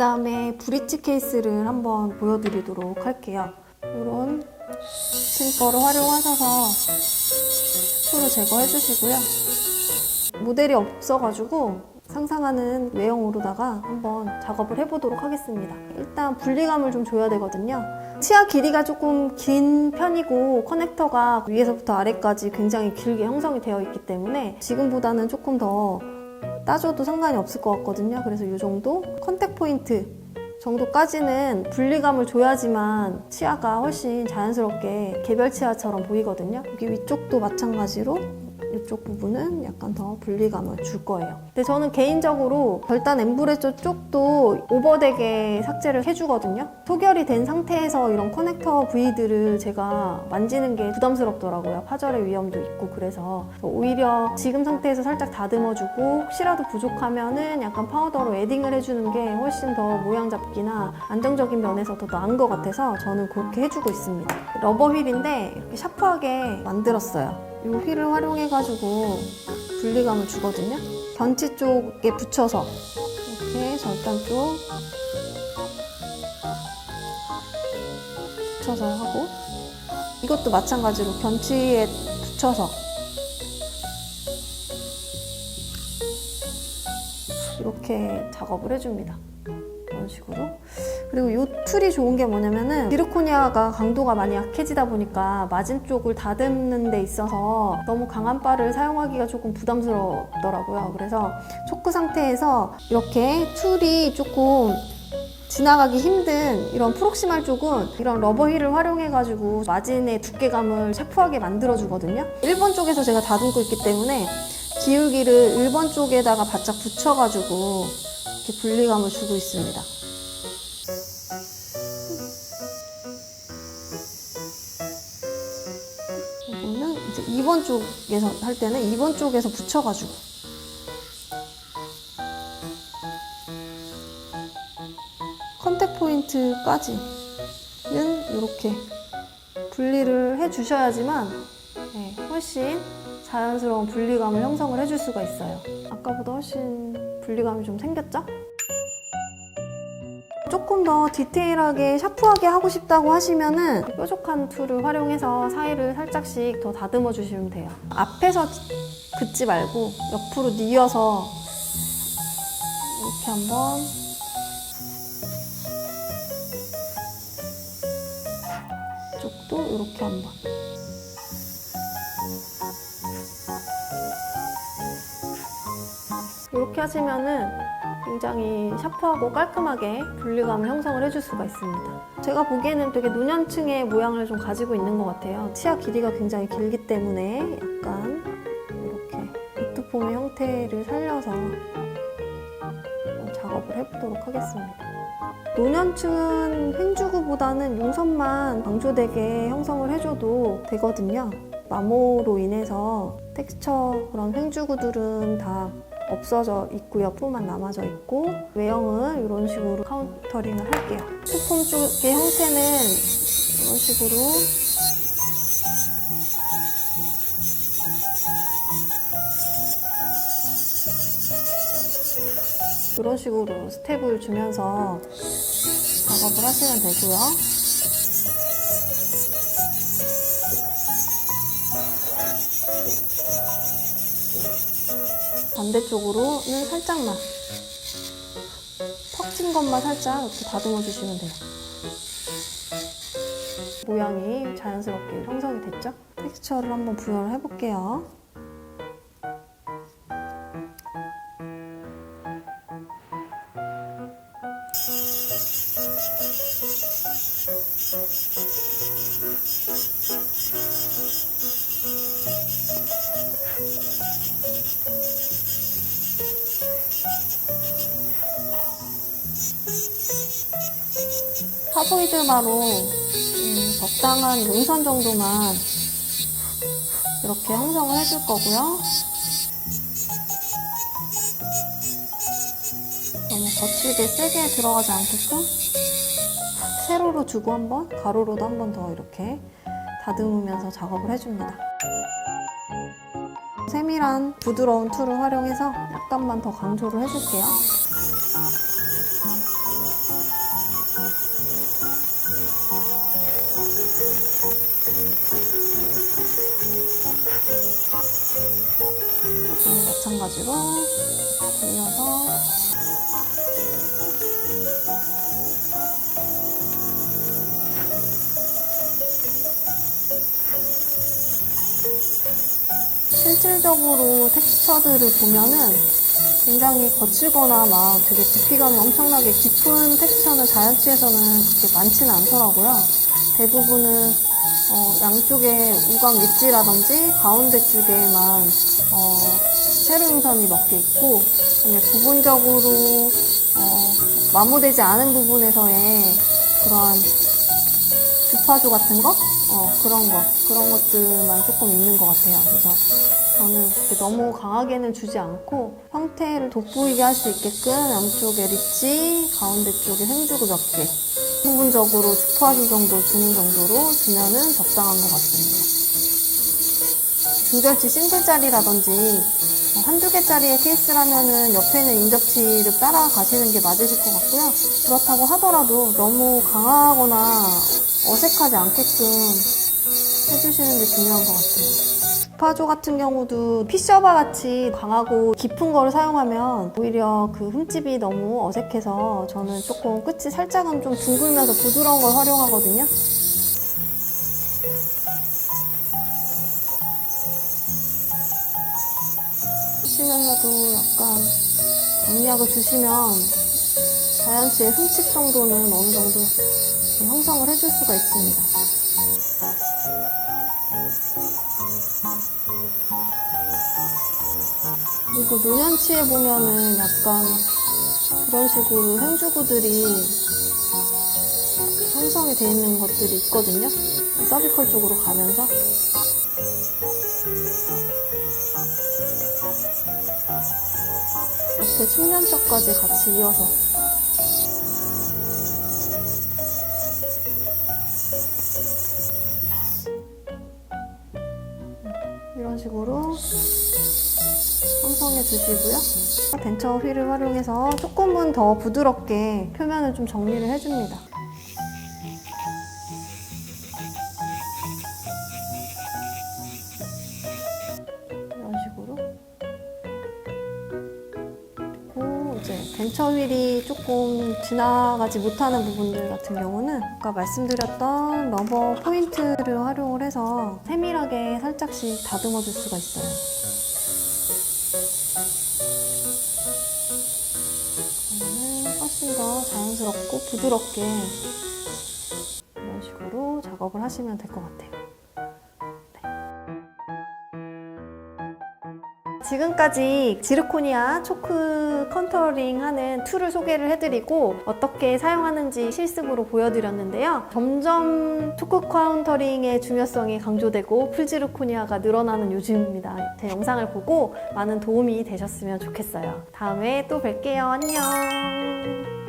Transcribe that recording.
다음에 브릿지 케이스를 한번 보여드리도록 할게요. 이런 스팀퍼를 활용하셔서 툴을 제거해 주시고요. 모델이 없어가지고 상상하는 외형으로다가 한번 작업을 해보도록 하겠습니다. 일단 분리감을 좀 줘야 되거든요. 치아 길이가 조금 긴 편이고 커넥터가 위에서부터 아래까지 굉장히 길게 형성이 되어 있기 때문에 지금보다는 조금 더 따줘도 상관이 없을 것 같거든요. 그래서 이 정도 컨택 포인트 정도까지는 분리감을 줘야지만 치아가 훨씬 자연스럽게 개별 치아처럼 보이거든요. 여기 위쪽도 마찬가지로 이쪽 부분은 약간 더 분리감을 줄 거예요. 근데 저는 개인적으로 절단 엠브레저 쪽도 오버되게 삭제를 해주거든요. 소결이 된 상태에서 이런 커넥터 부위들을 제가 만지는 게 부담스럽더라고요. 파절의 위험도 있고 그래서 오히려 지금 상태에서 살짝 다듬어주고 혹시라도 부족하면은 약간 파우더로 에딩을 해주는 게 훨씬 더 모양 잡기나 안정적인 면에서 더 나은 것 같아서 저는 그렇게 해주고 있습니다. 러버 휠인데 이렇게 샤프하게 만들었어요. 이 휠을 활용해가지고 분리감을 주거든요. 견치 쪽에 붙여서 이렇게 절단 쪽 붙여서 하고 이것도 마찬가지로 견치에 붙여서 이렇게 작업을 해줍니다. 이런 식으로. 그리고 이 툴이 좋은 게 뭐냐면은 지르코니아가 강도가 많이 약해지다 보니까 마진 쪽을 다듬는 데 있어서 너무 강한 바를 사용하기가 조금 부담스럽더라고요. 그래서 초크 상태에서 이렇게 툴이 조금 지나가기 힘든 이런 프록시말 쪽은 이런 러버 힐을 활용해가지고 마진의 두께감을 샤프하게 만들어주거든요. 1번 쪽에서 제가 다듬고 있기 때문에 기울기를 1번 쪽에다가 바짝 붙여가지고 이렇게 분리감을 주고 있습니다. 2번 쪽에서 할 때는 2번 쪽에서 붙여가지고 컨택 포인트까지는 이렇게 분리를 해 주셔야지만 네, 훨씬 자연스러운 분리감을 형성을 해줄 수가 있어요. 아까보다 훨씬 분리감이 좀 생겼죠? 조금 더 디테일하게 샤프하게 하고 싶다고 하시면은 뾰족한 툴을 활용해서 사이를 살짝씩 더 다듬어 주시면 돼요. 앞에서 긋지 말고 옆으로 뉘어서 이렇게 한번 이쪽도 이렇게 한번 이렇게 하시면은 굉장히 샤프하고 깔끔하게 분리감을 형성을 해줄 수가 있습니다. 제가 보기에는 되게 노년층의 모양을 좀 가지고 있는 것 같아요. 치아 길이가 굉장히 길기 때문에 약간 이렇게 보트폼의 형태를 살려서 작업을 해보도록 하겠습니다. 노년층은 횡주구보다는 용선만 강조되게 형성을 해줘도 되거든요. 마모로 인해서 텍스처 그런 횡주구들은 다 없어져 있고요. 푸만 남아져 있고 외형은 이런 식으로 카운터링을 할게요. 투폼 쪽의 형태는 이런 식으로 이런 식으로 스텝을 주면서 작업을 하시면 되고요. 반대쪽으로는 살짝만 턱진 것만 살짝 이렇게 다듬어 주시면 돼요. 모양이 자연스럽게 형성이 됐죠? 텍스처를 한번 부여를 해볼게요. 카보이드마로 음, 적당한 용선 정도만 이렇게 형성을 해줄 거고요. 너무 거칠게 세게 들어가지 않게끔 세로로 주고 한번 가로로도 한 번 더 이렇게 다듬으면서 작업을 해줍니다. 세밀한 부드러운 툴을 활용해서 약간만 더 강조를 해줄게요. 마찬가지로 돌려서 실질적으로 텍스처들을 보면은 굉장히 거칠거나 막 되게 두피감이 엄청나게 깊은 텍스처는 자연치에서는 그렇게 많지는 않더라고요. 대부분은 어, 양쪽에 우각 립지라든지 가운데 쪽에만 어, 세로임선이 몇개 있고 부분적으로 어, 마모되지 않은 부분에서의 그러한 주파수 같은 거? 어, 그런 거. 그런 것들만 조금 있는 것 같아요. 그래서 저는 너무 강하게는 주지 않고 형태를 돋보이게 할 수 있게끔 양쪽에 립지, 가운데 쪽에 생주고 몇 개. 부분적으로 주파수 정도 주는 정도로 주면은 적당한 것 같습니다. 중절치 싱글짜리라든지 어, 한두 개짜리의 케이스라면은 옆에 있는 인접치를 따라가시는 게 맞으실 것 같고요. 그렇다고 하더라도 너무 강하거나 어색하지 않게끔 해주시는 게 중요한 것 같아요. 주파조 같은 경우도 피셔바 같이 강하고 깊은 거를 사용하면 오히려 그 흠집이 너무 어색해서 저는 조금 끝이 살짝은 좀 둥글면서 부드러운 걸 활용하거든요. 하시면서도 약간 정리하고 주시면 자연치의 흠집 정도는 어느 정도 형성을 해줄 수가 있습니다. 그리고 노년치에 보면은 약간 그런 식으로 생주구들이 형성이 되어 있는 것들이 있거든요. 서비컬 쪽으로 가면서. 이렇게 측면적까지 같이 이어서 이런 식으로 형성해 주시고요. 덴처 휠을 활용해서 조금은 더 부드럽게 표면을 좀 정리를 해줍니다. 이런 식으로. 그리고 이제 덴처 휠이 조금 지나가지 못하는 부분들 같은 경우는 아까 말씀드렸던 러버 포인트를 활용을 해서 세밀하게 살짝씩 다듬어 줄 수가 있어요. 자연스럽고 부드럽게 이런 식으로 작업을 하시면 될 것 같아요. 지금까지 지르코니아 초크 컨터링 하는 툴을 소개를 해드리고 어떻게 사용하는지 실습으로 보여드렸는데요. 점점 초크 카운터링의 중요성이 강조되고 풀지르코니아가 늘어나는 요즘입니다. 제 영상을 보고 많은 도움이 되셨으면 좋겠어요. 다음에 또 뵐게요. 안녕.